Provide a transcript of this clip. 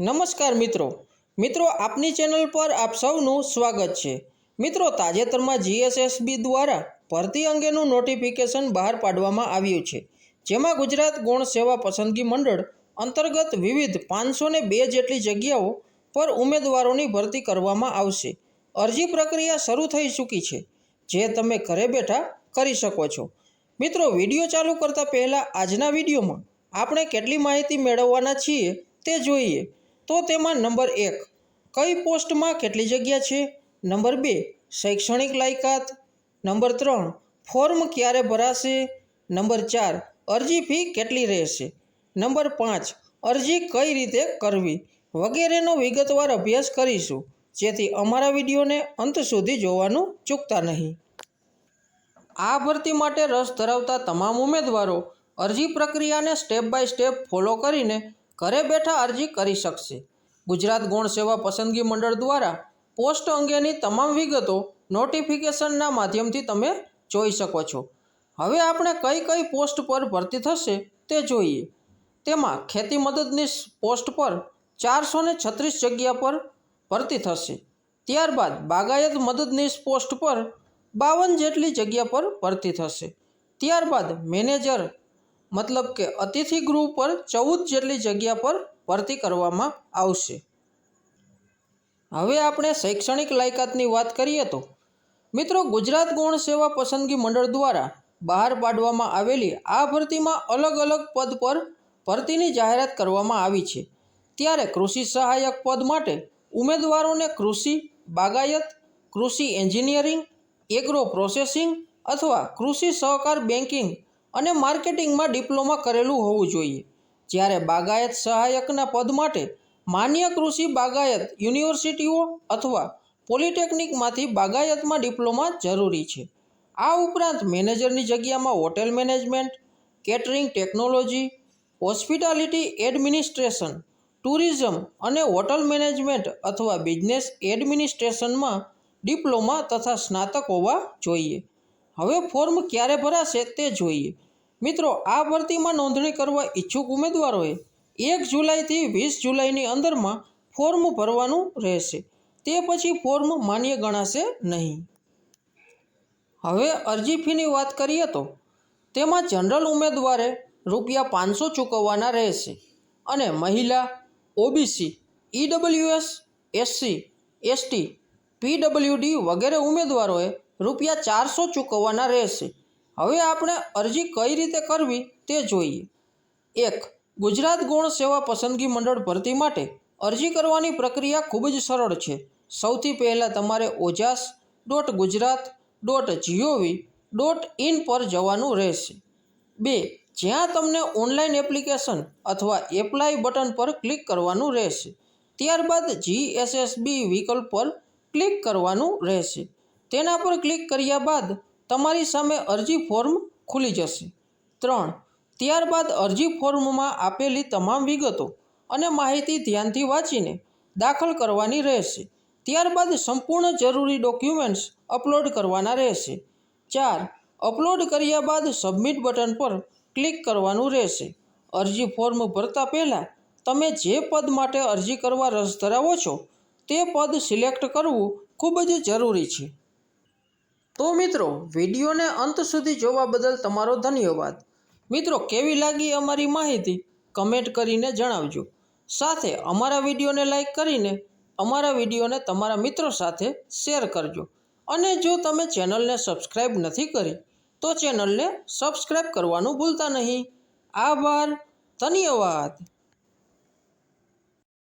નમસ્કાર મિત્રો. મિત્રો, આપની ચેનલ પર આપ સૌનું સ્વાગત છે. મિત્રો, તાજેતરમાં જીએસએસબી દ્વારા ભરતી અંગેનું નોટિફિકેશન બહાર પાડવામાં આવ્યું છે. જેમાં ગુજરાત ગૌણ સેવા પસંદગી મંડળ અંતર્ગત વિવિધ પાંચસો ને બે જેટલી જગ્યાઓ પર ઉમેદવારોની ભરતી કરવામાં આવશે. અરજી પ્રક્રિયા શરૂ થઈ ચૂકી છે. જે તમે ઘરે બેઠા કરી શકો છો. મિત્રો, વીડિયો ચાલુ કરતાં પહેલાં આજના વિડીયોમાં આપણે કેટલી માહિતી મેળવવાના છીએ તે જોઈએ. તો તેમાં નંબર એક, કઈ પોસ્ટમાં કેટલી જગ્યા છે? નંબર બે, શૈક્ષણિક લાયકાત. નંબર ત્રણ, ફોર્મ ક્યારે ભરાશે? નંબર ચાર, અરજી ફી કેટલી રહેશે? નંબર પાંચ, અરજી કઈ રીતે કરવી? વગેરેનો વિગતવાર અભ્યાસ કરીશું. જેથી અમારા વિડીયોને અંત સુધી જોવાનું ચૂકતા નહીં. આ ભરતી માટે રસ ધરાવતા તમામ ઉમેદવારો અરજી પ્રક્રિયાને સ્ટેપ બાય સ્ટેપ ફોલો કરીને ઘરે બેઠા અરજી કરી શકશે. ગુજરાત ગૌણ સેવા પસંદગી મંડળ દ્વારા પોસ્ટ અંગેની તમામ વિગતો નોટિફિકેશનના માધ્યમથી તમે જોઈ શકો છો. હવે આપણે કઈ કઈ પોસ્ટ પર ભરતી થશે તે જોઈએ. તેમાં ખેતી મદદનીશ પોસ્ટ પર ચારસો ને છત્રીસ જગ્યા પર ભરતી થશે. ત્યારબાદ બાગાયત મદદનીશ પોસ્ટ પર બાવન જેટલી જગ્યા પર ભરતી થશે. ત્યારબાદ મેનેજર મતલબ કે અતિથિ ગૃહ પર ચૌદ જેટલી જગ્યા પર ભરતી કરવામાં આવશે. હવે આપણે શૈક્ષણિક લાયકાતની વાત કરીએ તો, મિત્રો ગુજરાત ગૌણ સેવા પસંદગી મંડળ દ્વારા બહાર પાડવામાં આવેલી આ ભરતીમાં અલગ અલગ પદ પર ભરતીની જાહેરાત કરવામાં આવી છે. ત્યારે કૃષિ સહાયક પદ માટે ઉમેદવારોને કૃષિ બાગાયત, કૃષિ એન્જિનિયરિંગ, એગ્રો પ્રોસેસિંગ અથવા કૃષિ સહકાર બેન્કિંગ અને માર્કેટિંગમાં ડિપ્લોમા કરેલું હોવું જોઈએ. જ્યારે બાગાયત સહાયકના પદ માટે માન્ય કૃષિ બાગાયત યુનિવર્સિટીઓ અથવા પોલિટેકનિકમાંથી બાગાયતમાં ડિપ્લોમા જરૂરી છે. આ ઉપરાંત મેનેજરની જગ્યામાં hotel management, catering technology, hospitality administration, tourism અને હોટલ મેનેજમેન્ટ અથવા બિઝનેસ એડમિનિસ્ટ્રેશનમાં ડિપ્લોમા તથા સ્નાતક હોવા જોઈએ. હવે ફોર્મ ક્યારે ભરાશે તે જોઈએ. મિત્રો, આ ભરતીમાં નોંધણી કરવા ઈચ્છુક ઉમેદવારોએ એક જુલાઈથી વીસ જુલાઈની અંદરમાં ફોર્મ ભરવાનું રહેશે. તે પછી ફોર્મ માન્ય ગણાશે નહીં. હવે અરજી ફીની વાત કરીએ તો, તેમાં જનરલ ઉમેદવારે રૂપિયા પાંચસો ચૂકવવાના રહેશે અને મહિલા, OBC, EWS, SC, ST, PWD વગેરે ઉમેદવારોએ રૂપિયા ચારસો ચૂકવવાના રહેશે. હવે આપણે અરજી કઈ રીતે કરવી તે જોઈએ. એક, ગુજરાત ગૌણ સેવા પસંદગી મંડળ ભરતી માટે અરજી કરવાની પ્રક્રિયા ખૂબ જ સરળ છે. સૌથી પહેલાં તમારે Ojas dot Gujarat dot gov dot in પર જવાનું રહેશે. બે, જ્યાં તમને ઓનલાઈન એપ્લિકેશન અથવા એપ્લાય બટન પર ક્લિક કરવાનું રહેશે. ત્યારબાદ જીએસએસબી વિકલ્પ પર ક્લિક કરવાનું રહેશે. તેના પર ક્લિક કર્યા બાદ તમારી સામે અરજી ફોર્મ ખુલી જશે. ત્રણ. ત્યારબાદ અરજી ફોર્મમાં આપેલી તમામ વિગતો અને માહિતી ધ્યાનથી વાંચીને દાખલ કરવાની રહેશે. ત્યારબાદ સંપૂર્ણ જરૂરી ડોક્યુમેન્ટ્સ અપલોડ કરવાના રહેશે. ચાર. અપલોડ કર્યા બાદ સબમિટ બટન પર ક્લિક કરવાનું રહેશે. અરજી ફોર્મ ભરતા પહેલાં તમે જે પદ માટે અરજી કરવા રસ ધરાવો છો તે પદ સિલેક્ટ કરવું ખૂબ જ જરૂરી છે. તો મિત્રો, વિડીયોને અંત સુધી જોવા બદલ તમારો ધન્યવાદ. મિત્રો, કેવી લાગી અમારી માહિતી? કમેન્ટ કરીને જણાવજો. સાથે અમારા વિડીયોને લાઈક કરીને અમારા વિડીયોને તમારા મિત્રો સાથે શેર કરજો. અને જો તમે ચેનલને સબસ્ક્રાઈબ નથી કરી, તો ચેનલને સબસ્ક્રાઈબ કરવાનું ભૂલતા નહીં. આભાર. ધન્યવાદ.